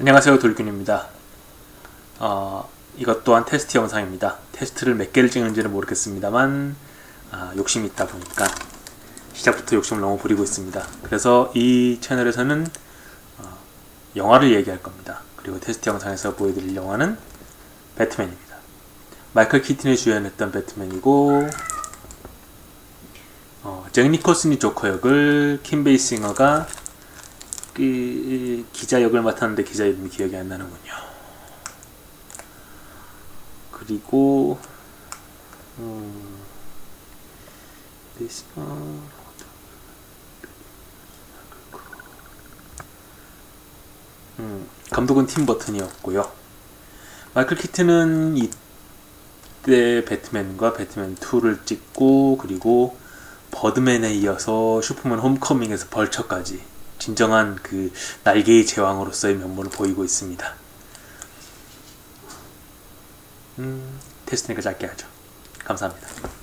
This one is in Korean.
안녕하세요 돌균입니다. 어, 이것 또한 테스트 영상입니다. 테스트를 몇 개를 찍는지는 모르겠습니다만 아, 욕심이 있다 보니까 시작부터 욕심을 너무 부리고 있습니다. 그래서 이 채널에서는 어, 영화를 얘기할 겁니다. 그리고 테스트 영상에서 보여드릴 영화는 배트맨입니다. 마이클 키튼이 주연했던 배트맨이고 어, 잭 니콜슨이 조커 역을 킴 베이싱어가 그 기자 역을 맡았는데 기자 이름이 기억이 안 나는군요. 그리고 음, 음, 감독은 팀 버튼이었고요. 마이클 키튼은 이때 배트맨과 배트맨 2를 찍고 그리고 버드맨에 이어서 슈퍼맨 홈커밍에서 벌처까지 진정한 그 날개의 제왕으로서의 면모를 보이고 있습니다. 음, 테스트니까 짧게 하죠. 감사합니다.